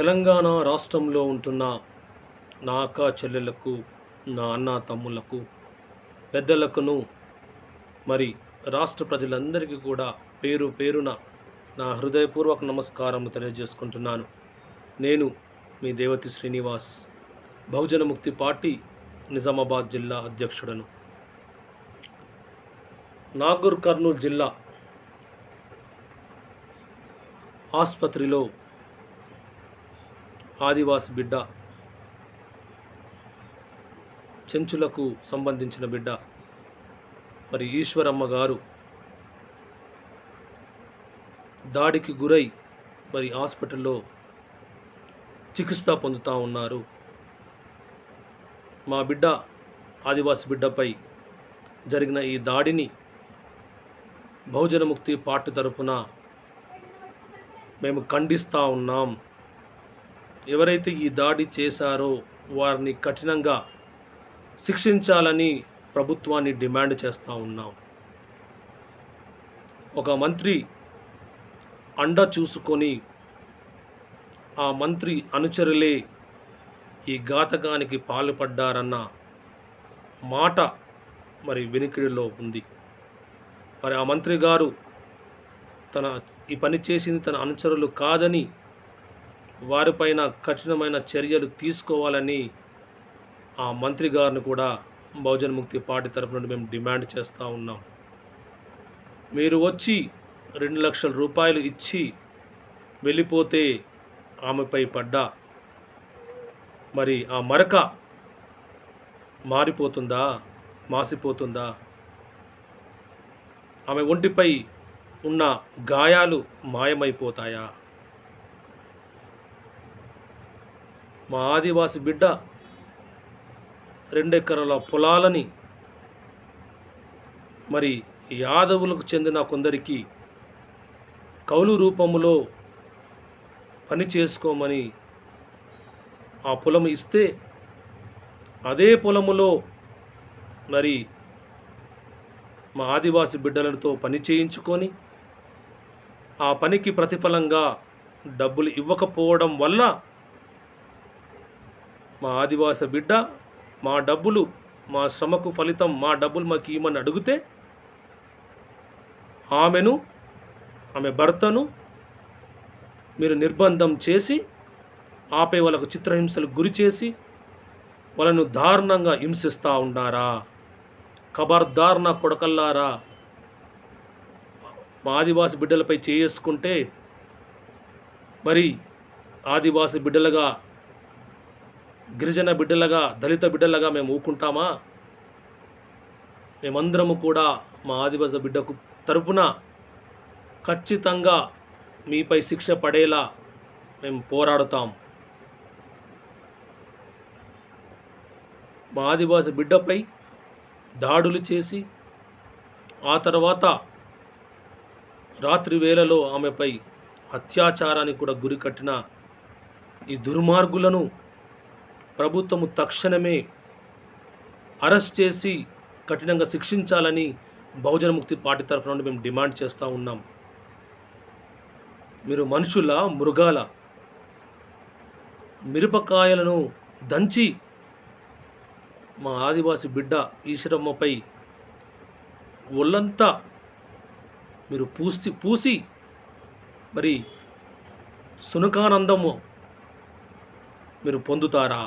తెలంగాణ రాష్ట్రంలో ఉంటున్న నా అక్క చెల్లెలకు నా అన్న తమ్ములకు పెద్దలకును మరి రాష్ట్ర ప్రజలందరికీ కూడా పేరు పేరున నా హృదయపూర్వక నమస్కారం తెలియజేసుకుంటున్నాను. నేను మీ దేవతి శ్రీనివాస్ బహుజన ముక్తి పార్టీ నిజామాబాద్ జిల్లా అధ్యక్షుడను. నాగూర్ కర్నూలు జిల్లా ఆసుపత్రిలో ఆదివాసి బిడ్డ చెంచులకు సంబంధించిన బిడ్డ మరి ఈశ్వరమ్మ గారు దాడికి గురై మరి హాస్పిటల్లో చికిత్స పొందుతూ ఉన్నారు. మా బిడ్డ ఆదివాసి బిడ్డపై జరిగిన ఈ దాడిని బహుజన ముక్తి పార్టీ తరపున మేము ఖండిస్తూ ఉన్నాం. ఎవరైతే ఈ దాడి చేశారో వారిని కఠినంగా శిక్షించాలని ప్రభుత్వాన్ని డిమాండ్ చేస్తూ ఉన్నాం. ఒక మంత్రి అండ చూసుకొని ఆ మంత్రి అనుచరులే ఈ ఘాతకానికి పాల్పడ్డారన్న మాట మరి వెనుకిడిలో ఉంది. మరి ఆ మంత్రి గారు తన ఈ పని చేసింది తన అనుచరులు కాదని వారిపైన కఠినమైన చర్యలు తీసుకోవాలని ఆ మంత్రి గారిని కూడా బహుజన్ ముక్తి పార్టీ తరఫు నుండి మేము డిమాండ్ చేస్తూ ఉన్నాం. మీరు వచ్చి రెండు లక్షల రూపాయలు ఇచ్చి వెళ్ళిపోతే ఆమెపై పడ్డా మరి ఆ మరక మారిపోతుందా? మాసిపోతుందా? ఆమె ఒంటిపై ఉన్న గాయాలు మాయమైపోతాయా? మా ఆదివాసి బిడ్డ రెండెకరాల పొలాలని మరి యాదవులకు చెందిన కొందరికి కౌలు రూపంలో పని చేసుకోమని ఆ పొలం ఇస్తే అదే పొలములో మరి మా ఆదివాసి బిడ్డలతో పని చేయించుకొని ఆ పనికి ప్రతిఫలంగా డబ్బులు ఇవ్వకపోవడం వల్ల మా ఆదివాస బిడ్డ మా డబ్బులు మా శ్రమకు ఫలితం మా డబ్బులు మాకు ఇవ్వమని అడిగితే ఆమెను ఆమె భర్తను మీరు నిర్బంధం చేసి ఆపై వాళ్ళకు చిత్రహింసలు గురి చేసి వాళ్ళను దారుణంగా హింసిస్తూ ఉన్నారా ఖబర్దార్ నా కొడకల్లారా? మా ఆదివాసి బిడ్డలపై చేసుకుంటే మరి ఆదివాసి బిడ్డలుగా గిరిజన బిడ్డలుగా దళిత బిడ్డలుగా మేము ఊకుంటామా? మేమందరము కూడా మా ఆదివాస బిడ్డకు తరపున ఖచ్చితంగా మీపై శిక్ష పడేలా మేము పోరాడుతాం. మా ఆదివాస బిడ్డపై దాడులు చేసి ఆ తర్వాత రాత్రి వేళలో ఆమెపై అత్యాచారానికి కూడా గురి కట్టిన ఈ దుర్మార్గులను ప్రభుత్వము తక్షణమే అరెస్ట్ చేసి కఠినంగా శిక్షించాలని బహుజన ముక్తి పార్టీ తరఫు నుండి మేము డిమాండ్ చేస్తూ ఉన్నాం. మీరు మనుషుల మృగాల మిరపకాయలను దంచి మా ఆదివాసి బిడ్డ ఈశ్వరమ్మపై ఒళ్ళంతా మీరు పూసి పూసి మరి సునకానందము మీరు పొందుతారా?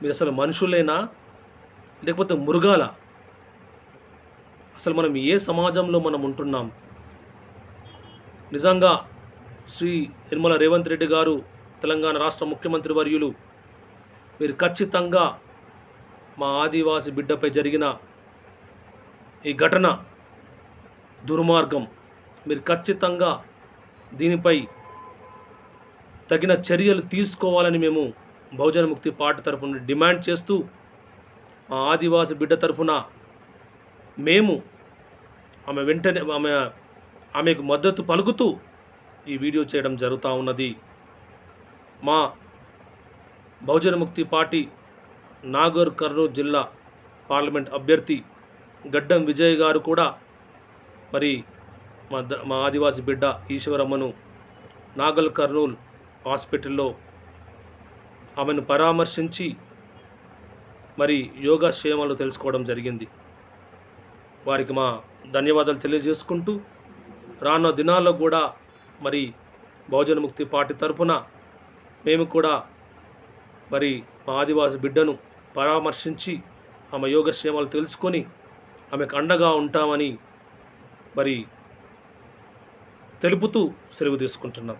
మీరు అసలు మనుషులేనా? లేకపోతే మృగాల? అసలు మనం ఏ సమాజంలో మనం ఉంటున్నాం? నిజంగా శ్రీ నిర్మల రేవంత్ రెడ్డి గారు తెలంగాణ రాష్ట్ర ముఖ్యమంత్రి వర్యులు మీరు ఖచ్చితంగా మా ఆదివాసి బిడ్డపై జరిగిన ఈ ఘటన దుర్మార్గం మీరు ఖచ్చితంగా దీనిపై తగిన చర్యలు తీసుకోవాలని మేము బహుజన ముక్తి పార్టీ తరఫున డిమాండ్ చేస్తూ మా ఆదివాసి బిడ్డ తరఫున మేము ఆమె వెంటనే ఆమె ఆమెకు మద్దతు పలుకుతూ ఈ వీడియో చేయడం జరుగుతూ ఉన్నది. మా బహుజన ముక్తి పార్టీ నాగర్ కర్నూలు జిల్లా పార్లమెంట్ అభ్యర్థి గడ్డం విజయ్ గారు కూడా మరి మా ద- మా ఆదివాసి బిడ్డ ఈశ్వరమ్మను నాగల్ కర్నూలు హాస్పిటల్లో ఆమెను పరామర్శించి మరి యోగాక్షేమాలు తెలుసుకోవడం జరిగింది. వారికి మా ధన్యవాదాలు తెలియజేసుకుంటూ రానున్న దినాల్లో కూడా మరి బహుజన ముక్తి పార్టీ తరపున మేము కూడా మరి మా ఆదివాసి బిడ్డను పరామర్శించి ఆమె యోగక్షేమాలు తెలుసుకొని ఆమెకు అండగా ఉంటామని మరి తెలుపుతూ సెలవు తీసుకుంటున్నాం.